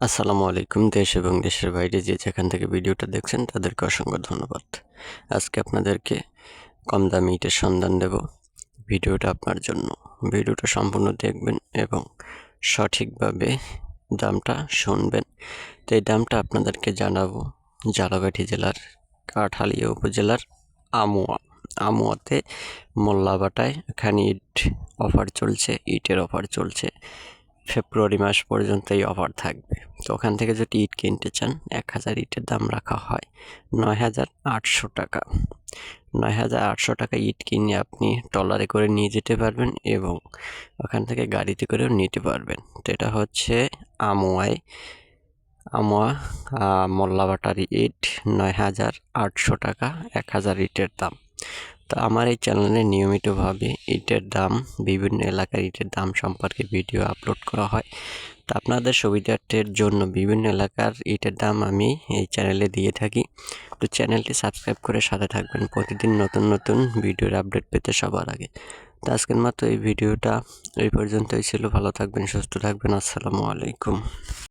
আসসালামু আলাইকুম, দেশ এবং দেশের বাইরে যে যেখান থেকে ভিডিওটা দেখছেন, তাদেরকে অসংখ্য ধন্যবাদ। আজকে আপনাদেরকে কম দামি ইটের সন্ধান দেব ভিডিওটা আপনার জন্য। ভিডিওটা সম্পূর্ণ দেখবেন এবং সঠিকভাবে দামটা শুনবেন। তো এই দামটা আপনাদেরকে জানাব জালাগাঠি জেলার কাঠালিয়া উপজেলার আমুয়া। আমুয়াতে মোল্লাবাটায় এখানে ইট অফার চলছে, ইটের অফার চলছে। ফেব্রুয়ারি মাস পর্যন্ত এই অফার থাকবে। তো ওখান থেকে যদি ইট কিনতে চান, এক হাজার ইটের দাম রাখা হয় নয় হাজার আটশো টাকা। নয় হাজার আটশো টাকা ইট কিনে আপনি ট্রলারে করে নিয়ে যেতে পারবেন এবং ওখান থেকে গাড়িতে করেও নিতে পারবেন। তো এটা হচ্ছে আমোয়ায় আমোয়া মোল্লাবাটারি ইট নয় হাজার আটশো টাকা, এক হাজার ইটের দাম। তো আমার এই চ্যানেলে নিয়মিতভাবে ইটের দাম, বিভিন্ন এলাকার ইটের দাম সম্পর্কে ভিডিও আপলোড করা হয়। তো আপনাদের সুবিধার্থের জন্য বিভিন্ন এলাকার ইটের দাম আমি এই চ্যানেলে দিয়ে থাকি। তো চ্যানেলটি সাবস্ক্রাইব করে সাথে থাকবেন প্রতিদিন নতুন নতুন ভিডিওর আপডেট পেতে সবার আগে। তো আজকের মতো এই ভিডিওটা এই পর্যন্তই ছিল। ভালো থাকবেন, সুস্থ থাকবেন। আসসালামু আলাইকুম।